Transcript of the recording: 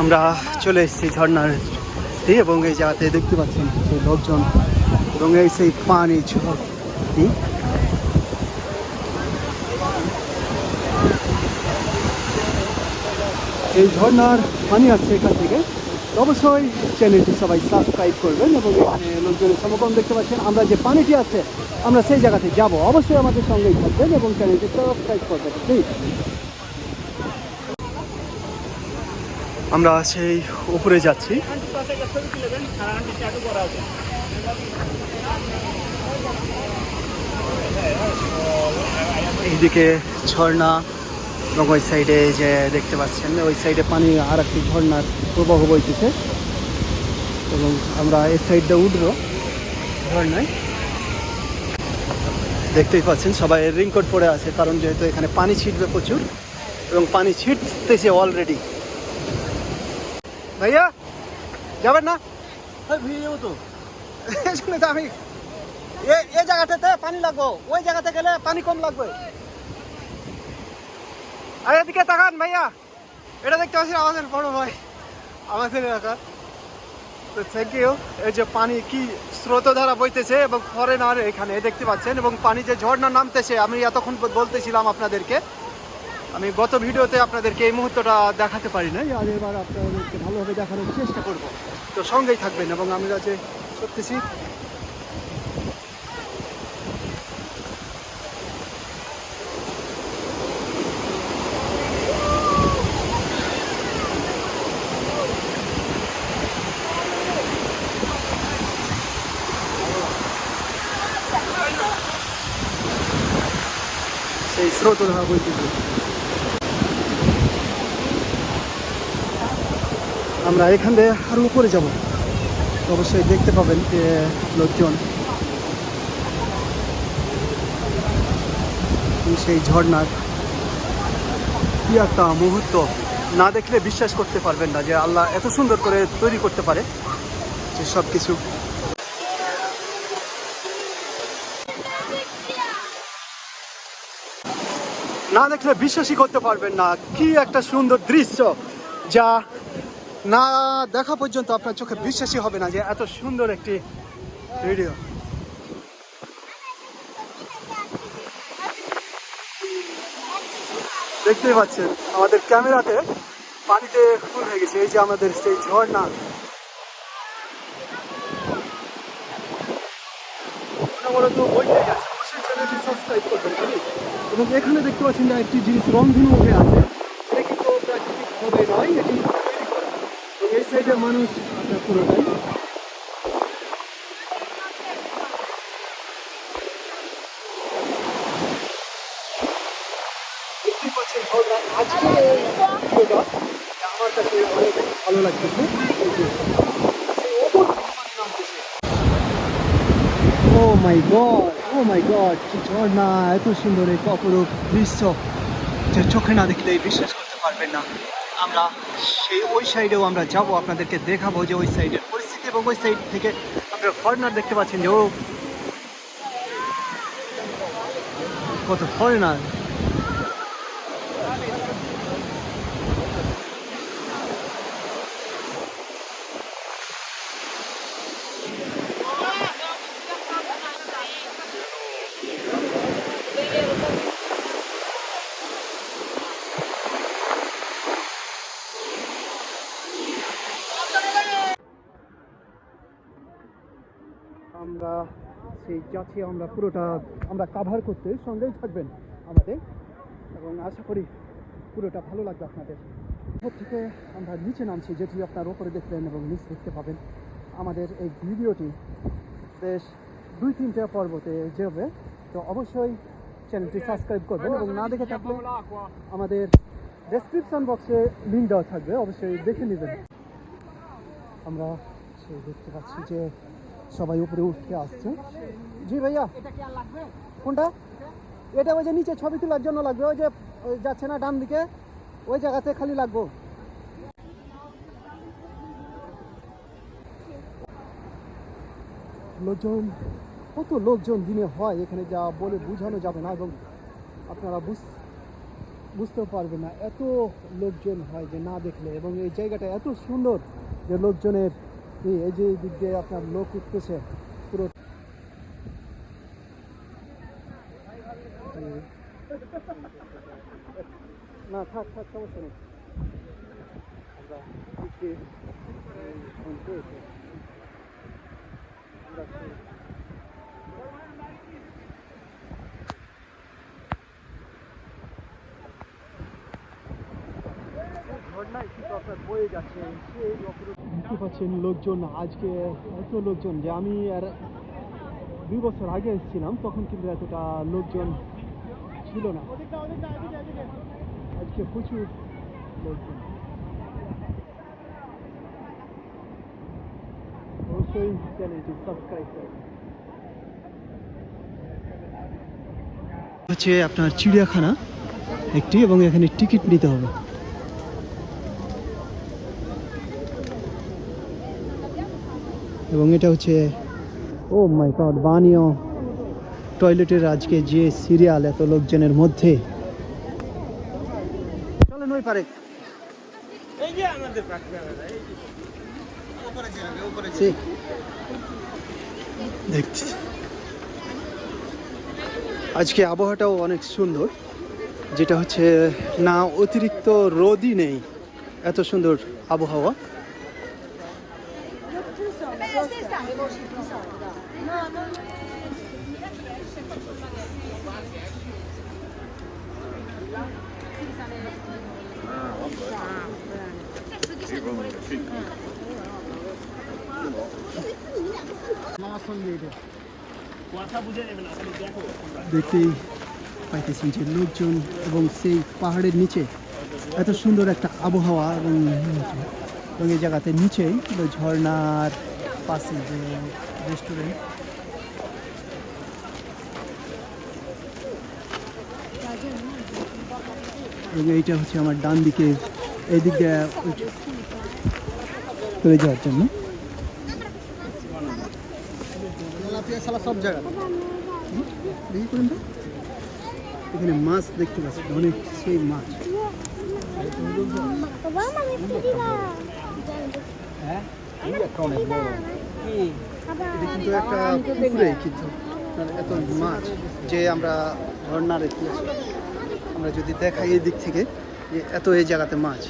আমরা চলে এসেছি ঝর্ণার দিয়ে এবং এই জায়গাতে দেখতে পাচ্ছেন সেই লোকজন এবং এই সেই পানি ঝর্ণি এই ঝর্ণার পানি আসছে এখান থেকে। অবশ্যই চ্যানেলটি সবাই সাবস্ক্রাইব করবেন এবং এখানে লোকজনের সমাগম দেখতে পাচ্ছেন। আমরা যে পানিটি আছে, আমরা সেই জায়গাতে যাব। অবশ্যই আমাদের সঙ্গেই থাকবেন এবং চ্যানেলটি সাবস্ক্রাইব করবেন প্লিজ আমরা সেই উপরে যাচ্ছি। এইদিকে ঝর্ণা, এবং ওই সাইডে যে দেখতে পাচ্ছেন, ওই সাইডে পানি আর একটি ঝর্ণার প্রবাহ বইতেছে। এবং আমরা এই সাইডটা উঠবো ঝর্ণায়। দেখতেই পাচ্ছেন, সবাই রিংকোট পরে আছে, কারণ যেহেতু এখানে পানি ছিটবে প্রচুর, এবং পানি ছিটতেছে অলরেডি ভাইয়া যাবেন না? ভিড়ে যাব তো। শুনে তো আমি এই জায়গাটাতে পানি লাগবো। ওই জায়গাতে গেলে পানি কম লাগবে। আর এদিকে তাকান ভাইয়া। এটা দেখতে পাচ্ছি আমাদের বড় ভাই। আমাদের এলাকার তো থ্যাংক ইউ এই যে পানি কি স্রোত ধারা বইতেছে এবং ফরেনার এখানে দেখতে পাচ্ছেন এবং পানি যে ঝর্ণা নামতেছে আমি এতক্ষণ বলতেছিলাম আপনাদেরকে। আমি গত ভিডিওতে আপনাদেরকে এই মুহূর্তটা দেখাতে পারি না আর এবার আপনাদেরকে ভালোভাবে দেখানোর চেষ্টা করব। তো সঙ্গেই থাকবেন এবং আমরা যে সত্যিছি সেই স্রোত আমরা এখান থেকে আরও উপরে যাব। অবশ্যই দেখতে পাবেন যে লোকজন। সেই ঝর্ণার কি একটা মুহূর্ত না দেখলে বিশ্বাস করতে পারবেন না যে আল্লাহ এত সুন্দর করে তৈরি করতে পারে যে সব কিছু না দেখলে বিশ্বাসই করতে পারবেন না। কি একটা সুন্দর দৃশ্য যা না, দেখা পর্যন্ত আপনার চোখে বিশ্বাসই হবে না যে এত সুন্দর একটি ভিডিও দেখতেই পাচ্ছেন, আমাদের ক্যামেরাতে পানিতে ফুল হয়ে গেছে, এই যে আমাদের সেই ঝর্ণা। এবং এখানে দেখতে পাচ্ছেন যে একটি জিনিস রংধনু উঠে আছে, এটা কিন্তু প্রাকৃতিক ভাবে নয়, এটি সাইডের মানুষ পুরোটাই। আজকে আমার কাছে অনেক ভালো লাগতেছে। ও মাই গড ও মাই গড কি ঝর্ণা এত সুন্দর এক অপরূপ দৃশ্য যে চোখে না দেখলে বিশ্বাস করতে পারবেন না আমরা। সেই ওই সাইডেও আমরা যাব, আপনাদেরকে দেখাবো যে ওই সাইডের পরিস্থিতি এবং ওই সাইড থেকে আপনারা ফরেনার দেখতে পাচ্ছেন যে, ও, কত ফরেনার আমরা, সেই যাচ্ছি আমরা পুরোটা, আমরা কাভার করতে, সঙ্গেই থাকবেন আমাদের। এবং আশা করি পুরোটা ভালো লাগবে আপনাদের। থেকে আমরা নিচে নামছি, যেটি আপনার ওপরে দেখবেন এবং নিচ দেখতে পাবেন। আমাদের এই ভিডিওটি বেশ দুই তিনটে পর্বতে যাবে তো অবশ্যই চ্যানেলটি সাবস্ক্রাইব করবেন এবং না দেখে থাকলে আমাদের ডেসক্রিপশন বক্সে লিঙ্ক দেওয়া থাকবে, অবশ্যই দেখে নেবেন। আমরা সেই দেখতে পাচ্ছি যে সবাই উপরে উঠতে আসছে। জি ভাইয়া, কোনটা? এটা ওই যে নিচে ছবি তোলার জন্য লাগবে, ওই যে যাচ্ছে না ডান দিকে, ওই জায়গাতে খালি লাগবো। লোকজন, কত লোকজন দিনে হয় এখানে যা বলে বোঝানো যাবে না এবং আপনারা বুঝ বুঝতেও পারবে না। এত লোকজন হয় যে না দেখলে এবং এই জায়গাটা এত সুন্দর যে লোকজনের এই যে এই দিক দিয়ে আপনার লোক উঠতেছে, পুরো না, থাক থাক, সমস্যা নেই। ঝর্ণায় কিন্তু আপনার বয়ে যাচ্ছে, সেই অপরূপ দেখতে পাচ্ছেন লোকজন আজকে, এত লোকজন যে আমি আর দুই বছর আগে এসেছিলাম, তখন কিন্তু এতটা লোকজন ছিল না। আজকে প্রচুর লোকজন। অবশ্যই চ্যানেলটি সাবস্ক্রাইব করুন। হচ্ছে আপনার চিড়িয়াখানা একটি, এবং এখানে টিকিট নিতে হবে। এবং এটা হচ্ছে ও মাই গড বানিও টয়লেটের আজকে যে সিরিয়াল এত লোকজনের মধ্যে। চলেন ওই পারে। দেখছি। আজকে আবহাওয়াটাও অনেক সুন্দর যেটা হচ্ছে না অতিরিক্ত রোদই নেই। এত সুন্দর আবহাওয়া। দেখতেই পাইতেছি যে লোকজন এবং সেই পাহাড়ের নিচে এত সুন্দর একটা আবহাওয়া এবং এবং এই জায়গাতে নিচেই ওই ঝর্ণার পাশে যে রেস্টুরেন্ট। এবং এইটা হচ্ছে আমার ডান দিকে এই দিক দিয়ে চলে যাওয়ার জন্য। সব জায়গা। এখানে মাছ দেখতে পাচ্ছি অনেক সেই মাছ। এটা কিন্তু একটা পুকুরে কিন্তু মানে এত মাছ যে আমরা ঝর্ণার একটু আমরা যদি দেখাই এই দিক থেকে যে এত এই জায়গাতে মাছ।